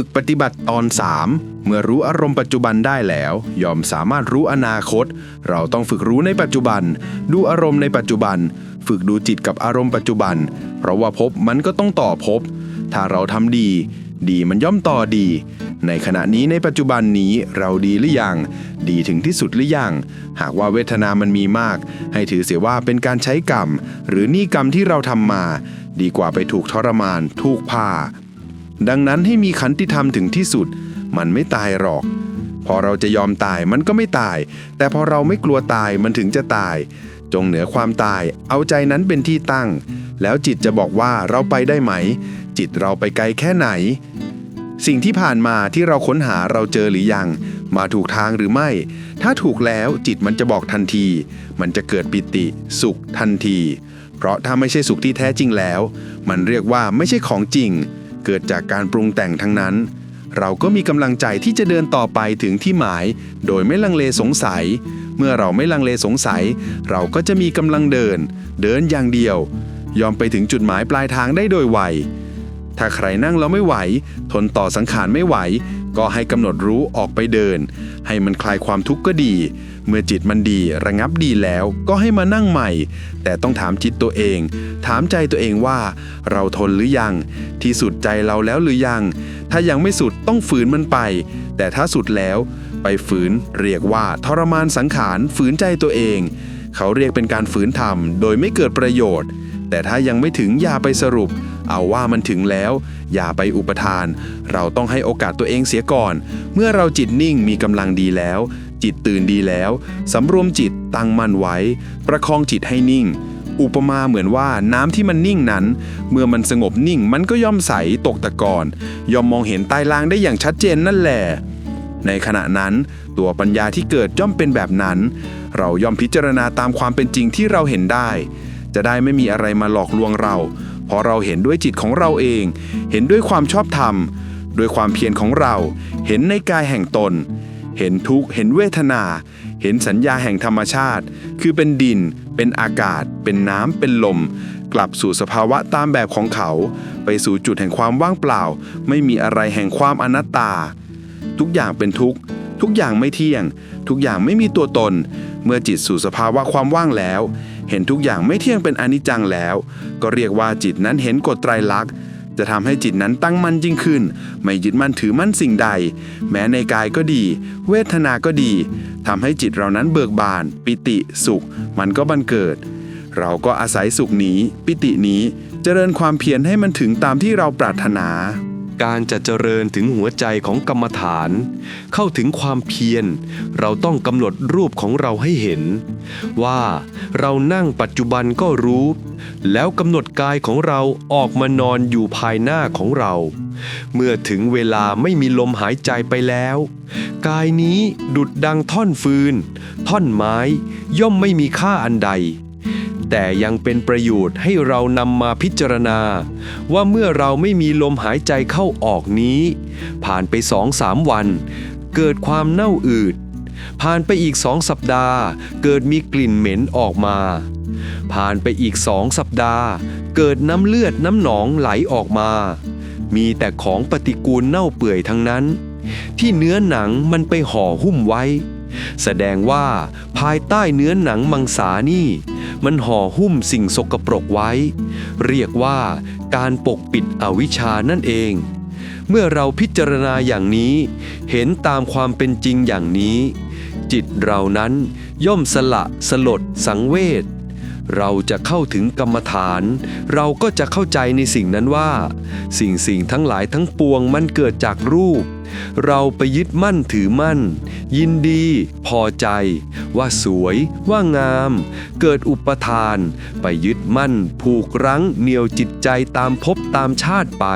ฝึกปฏิบัติตอน 3 เมื่อรู้อารมณ์ปัจจุบันได้แล้ว ยอมสามารถรู้อนาคต เราต้องฝึกรู้ในปัจจุบัน ดูอารมณ์ในปัจจุบัน ฝึกดูจิตกับอารมณ์ปัจจุบัน เพราะว่าพบมันก็ต้องต่อพบ ถ้าเราทำดี ดีมันย่อมต่อดี ในขณะนี้ในปัจจุบันนี้เราดีหรือยัง ดีถึงที่สุดหรือยัง หากว่าเวทนามันมีมาก ให้ถือเสียว่าเป็นการใช้กรรม หรือนี่กรรมที่เราทำมา ดีกว่าไปถูกทรมาน ถูกผ่า ดังนั้นให้มีขันติธรรมถึงที่สุด มันไม่ตายหรอก พอเราจะยอมตายมันก็ไม่ตาย แต่พอเราไม่กลัวตายมันถึงจะตาย จงเหนือความตาย เอาใจนั้นเป็นที่ตั้ง แล้วจิตจะบอกว่าเราไปได้ไหม จิตเราไปไกลแค่ไหน สิ่งที่ผ่านมาที่เราค้นหาเราเจอหรือยัง มาถูกทางหรือไม่ ถ้าถูกแล้วจิตมันจะบอกทันที มันจะเกิดปิติ สุขทันที เพราะถ้าไม่ใช่สุขที่แท้จริงแล้ว มันเรียกว่าไม่ใช่ของจริง เกิดจากการปรุงแต่งทั้งนั้น เราก็มีกำลังใจที่จะเดินต่อไปถึงที่หมาย โดยไม่ลังเลสงสัย เมื่อเราไม่ลังเลสงสัย เราก็จะมีกำลังเดิน เดินอย่างเดียว ยอมไปถึงจุดหมายปลายทางได้โดยไว ถ้าใครนั่งแล้วไม่ไหว ทนต่อสังขารไม่ไหว ก็ให้กำหนดรู้ออกไปเดิน ให้มันคลายความทุกข์ก็ดี เมื่อจิตมันดีระงับดีแล้ว ก็ให้มานั่งใหม่ แต่ต้องถามจิตตัวเอง ถามใจตัวเองว่า เราทนหรือยัง ที่สุดใจเราแล้วหรือยัง ถ้ายังไม่สุดต้องฝืนมันไป แต่ถ้าสุดแล้วไปฝืนเรียกว่าทรมานสังขารฝืนใจตัวเอง เขาเรียกเป็นการฝืนทำโดยไม่เกิดประโยชน์ แต่ถ้ายังไม่ถึงอย่าไปสรุป เอาว่ามันถึงแล้ว อย่าไปอุปทาน เราต้องให้โอกาสตัวเองเสียก่อน เมื่อเราจิตนิ่งมีกำลังดีแล้ว จิตตื่นดีแล้วสำรวมจิตตั้งมั่นไว้ ประคองจิตให้นิ่ง อุปมาเหมือนว่าน้ำที่มันนิ่งนั้น เมื่อมันสงบนิ่งมันก็ย่อมใสตกตะกอนย่อมมองเห็นใต้ล่างได้อย่างชัดเจนนั่นแหละในขณะนั้นตัวปัญญาที่เกิดย่อมเป็นแบบนั้น เราย่อมพิจารณาตามความเป็นจริงที่เราเห็นได้ จะได้ไม่มีอะไรมาหลอกลวงเรา เพราะเราเห็นด้วยจิตของเราเอง เห็นด้วยความชอบธรรมด้วยความเพียรของเรา เห็นในกายแห่งตน เห็นทุกข์เห็นเวทนา เห็นสัญญาแห่งธรรมชาติ คือเป็นดิน เป็นอากาศ เป็นน้ำเป็นลม กลับสู่สภาวะตามแบบของเขา ไปสู่จุดแห่งความว่างเปล่า ไม่มีอะไรแห่งความอนัตตา ทุกอย่างเป็นทุกข์ทุกอย่างไม่เที่ยง ทุกอย่างไม่มีตัวตน เมื่อจิตสู่สภาวะความว่างแล้ว เห็นทุกอย่างไม่เที่ยงเป็นอนิจจังแล้ว ก็เรียกว่าจิตนั้นเห็นกฎไตรลักษณ์จะทำให้จิตนั้นตั้งมั่นยิ่งขึ้น ไม่ยึดมั่นถือมั่นสิ่งใด แม้ในกายก็ดี เวทนาก็ดีทำให้จิตเรานั้นเบิกบาน ปิติสุข มันก็บันเกิด เราก็อาศัยสุขนี้ ปิตินี้เจริญความเพียรให้มันถึงตามที่เราปรารถนา การจะเจริญถึงหัวใจของกรรมฐาน เข้าถึงความเพียร เราต้องกำหนดรูปของเราให้เห็น ว่าเรานั่งปัจจุบันก็รู้ แล้วกำหนดกายของเราออกมานอนอยู่ภายหน้าของเรา เมื่อถึงเวลาไม่มีลมหายใจไปแล้ว กายนี้ดุดดังท่อนฟืน ท่อนไม้ย่อมไม่มีค่าอันใด แต่ยังเป็นประโยชน์ให้เรานำมาพิจารณา ว่าเมื่อเราไม่มีลมหายใจเข้าออกนี้ ผ่านไปสองสามวัน เกิดความเน่าอืด ผ่านไปอีกสองสัปดาห์ เกิดมีกลิ่นเหม็นออกมา ผ่านไปอีกสองสัปดาห์ เกิดน้ำเลือดน้ำหนองไหลออกมา มีแต่ของปฏิกูลเน่าเปื่อยทั้งนั้น ที่เนื้อหนังมันไปห่อหุ้มไว้ แสดงว่าภายใต้เนื้อหนังมังสานี่ มันห่อหุ้มสิ่งสกปรกไว้ เรียกว่าการปกปิดอวิชชานั่นเอง เมื่อเราพิจารณาอย่างนี้ เห็นตามความเป็นจริงอย่างนี้ จิตเรานั้นย่อมสละสลดสังเวช เราจะเข้าถึงกรรมฐาน เราก็จะเข้าใจในสิ่งนั้นว่า สิ่งสิ่งทั้งหลายทั้งปวงมันเกิดจากรูป เราไปยึดมั่นถือมั่น ยินดี พอใจ ว่าสวย ว่างาม เกิดอุปทาน ไปยึดมั่น ผูกรั้งเหนี่ยวจิตใจตามภพตามชาติไป